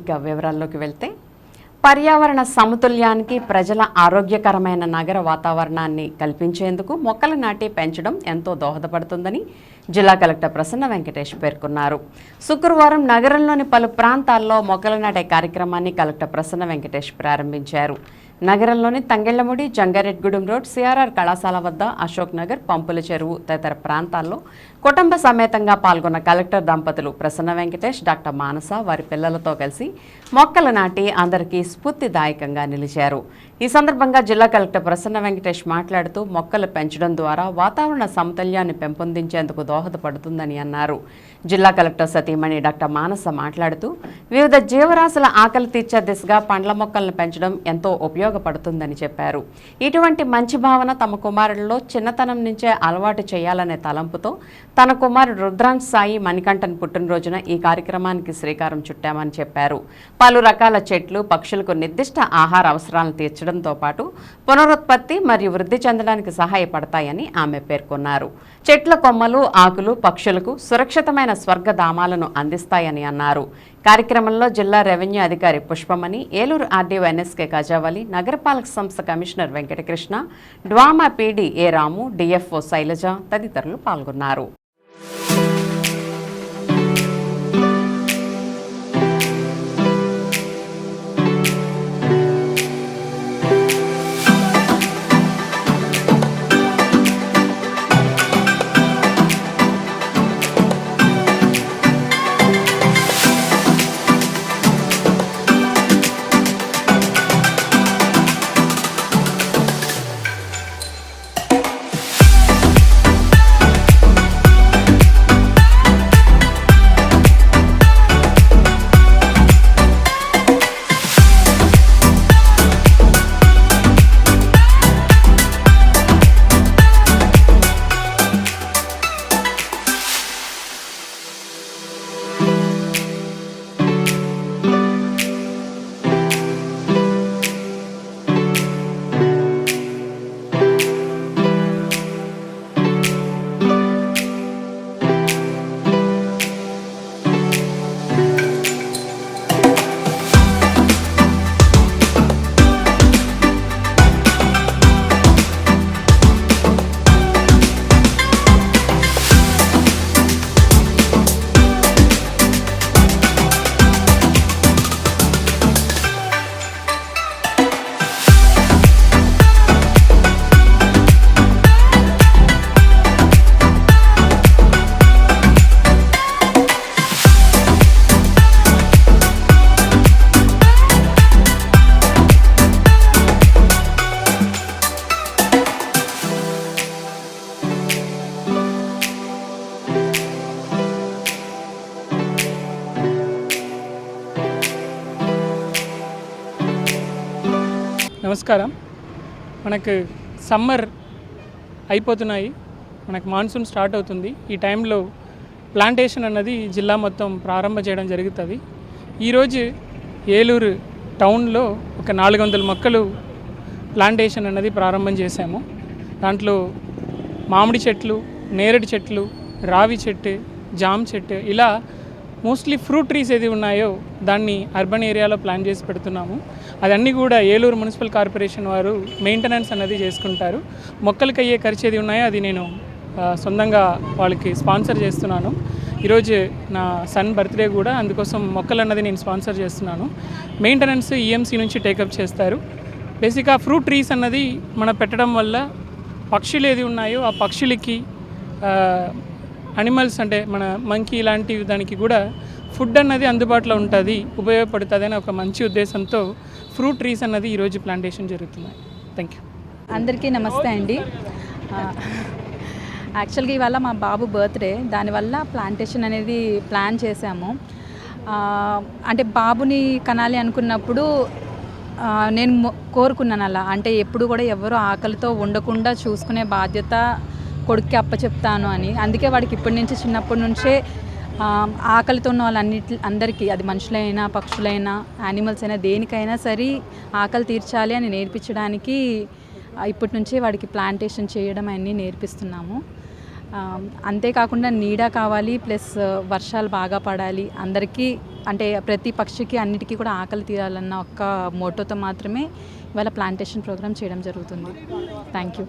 ఇక వివరాల్లోకి వెళ్తే పర్యావరణ సమతుల్యానికి ప్రజల ఆరోగ్యకరమైన నగర వాతావరణాన్ని కల్పించేందుకు మొక్కలు నాటి పెంచడం ఎంతో దోహదపడుతుందని జిల్లా కలెక్టర్ ప్రసన్న వెంకటేష్ పేర్కొన్నారు. శుక్రవారం నగరంలోని పలు ప్రాంతాల్లో మొక్కలు నాటే కార్యక్రమాన్ని కలెక్టర్ ప్రసన్న వెంకటేష్ ప్రారంభించారు. నగరంలోని తంగెళ్ళముడి జంగారెడ్గూడెం రోడ్ సిఆర్ఆర్ కళాశాల వద్ద అశోక్ నగర్ పంపుల చెరువు తదితర ప్రాంతాల్లో కుటుంబ సమేతంగా పాల్గొన్న కలెక్టర్ దంపతులు ప్రసన్న వెంకటేష్ డాక్టర్ మానస వారి పిల్లలతో కలిసి మొక్కలు నాటి అందరికీ స్ఫూర్తిదాయకంగా నిలిచారు. ఈ సందర్భంగా జిల్లా కలెక్టర్ ప్రసన్న వెంకటేష్ మాట్లాడుతూ మొక్కలు పెంచడం ద్వారా వాతావరణ సమతుల్యాన్ని పెంపొందించేందుకు దోహదపడుతుందని అన్నారు. జిల్లా కలెక్టర్ సతీమణి డాక్టర్ మానస మాట్లాడుతూ వివిధ జీవరాశుల ఆకలి తీర్చే దిశగా పండ్ల మొక్కలను పెంచడం ఎంతో ఉపయోగపడుతుందని చెప్పారు. ఇటువంటి మంచి భావన తమ కుమారుల్లో చిన్నతనం నుంచే అలవాటు చేయాలనే తలంపుతో తన కుమారుడు రుద్రాంశ్ సాయి మణికంఠన్ పుట్టినరోజున ఈ కార్యక్రమానికి శ్రీకారం చుట్టామని చెప్పారు. పలు రకాల చెట్లు పక్షులకు నిర్దిష్ట ఆహార అవసరాలను తీర్చడం తీర్చడంతో పాటు పునరుత్పత్తి మరియు వృద్ధి చెందడానికి సహాయపడతాయని ఆమె పేర్కొన్నారు. చెట్ల కొమ్మలు ఆకులు పక్షులకు సురక్షితమైన స్వర్గధామాలను అందిస్తాయని అన్నారు. కార్యక్రమంలో జిల్లా రెవెన్యూ అధికారి పుష్పమణి ఏలూరు ఆర్డీఓ ఎన్ఎస్కే కజావలి నగరపాలక సంస్థ commissioner Venkatakrishna DWAMA PD A Ramu DFO Shailaja తదితరులు పాల్గొన్నారు. నమస్కారం. మనకు సమ్మర్ అయిపోతున్నాయి. మనకు మాన్సూన్ స్టార్ట్ అవుతుంది. ఈ టైంలో ప్లాంటేషన్ అన్నది జిల్లా మొత్తం ప్రారంభం చేయడం జరుగుతుంది. ఈరోజు ఏలూరు టౌన్లో ఒక నాలుగు వందల మొక్కలు ప్లాంటేషన్ అన్నది ప్రారంభం చేశాము. దాంట్లో మామిడి చెట్లు నేరేడు చెట్లు రావి చెట్టు జామ్ చెట్టు ఇలా మోస్ట్లీ ఫ్రూట్ ట్రీస్ ఏది ఉన్నాయో దాన్ని అర్బన్ ఏరియాలో ప్లాన్ చేసి పెడుతున్నాము. అదన్నీ కూడా ఏలూరు మున్సిపల్ కార్పొరేషన్ వారు మెయింటెనెన్స్ అనేది చేసుకుంటారు. మొక్కలకి అయ్యే ఖర్చు ఏది ఉన్నాయో అది నేను సొంతంగా వాళ్ళకి స్పాన్సర్ చేస్తున్నాను. ఈరోజు నా సన్ బర్త్డే కూడా అందుకోసం మొక్కలు అన్నది నేను స్పాన్సర్ చేస్తున్నాను. మెయింటెనెన్స్ ఈఎంసీ నుంచి టేకప్ చేస్తారు. బేసిక్గా ఫ్రూట్ ట్రీస్ అన్నది మనం పెట్టడం వల్ల పక్షులు ఏది ఉన్నాయో ఆ పక్షులకి అనిమల్స్ అంటే మన మంకీ ఇలాంటి దానికి కూడా ఫుడ్ అన్నది అందుబాటులో ఉంటుంది ఉపయోగపడుతుంది అని ఒక మంచి ఉద్దేశంతో ఫ్రూట్ ట్రీస్ అన్నది ఈరోజు ప్లాంటేషన్ జరుగుతున్నాయి. థ్యాంక్ యూ అందరికీ నమస్తే అండి. యాక్చువల్గా ఇవాళ మా బాబు బర్త్డే దానివల్ల ప్లాంటేషన్ అనేది ప్లాన్ చేశాము. అంటే బాబుని కనాలి అనుకున్నప్పుడు నేను కోరుకున్నాను అలా. అంటే ఎప్పుడు కూడా ఎవరు ఆకలితో ఉండకుండా చూసుకునే బాధ్యత కొడుక్కి అప్పచెప్తాను అని. అందుకే వాడికి ఇప్పటి నుంచి చిన్నప్పటి నుంచే ఆకలితో ఉన్న వాళ్ళన్నిటి అందరికీ అది మనుషులైనా పక్షులైనా యానిమల్స్ అయినా దేనికైనా సరే ఆకలి తీర్చాలి అని నేర్పించడానికి ఇప్పటి నుంచే వాడికి ప్లాంటేషన్ చేయడం అన్నీ నేర్పిస్తున్నాము. అంతేకాకుండా నీడ కావాలి ప్లస్ వర్షాలు బాగా పడాలి అందరికీ అంటే ప్రతి పక్షికి అన్నిటికీ కూడా ఆకలి తీరాలన్న ఒక్క మోటోతో మాత్రమే ఇవాళ ప్లాంటేషన్ ప్రోగ్రామ్ చేయడం జరుగుతుంది. Thank you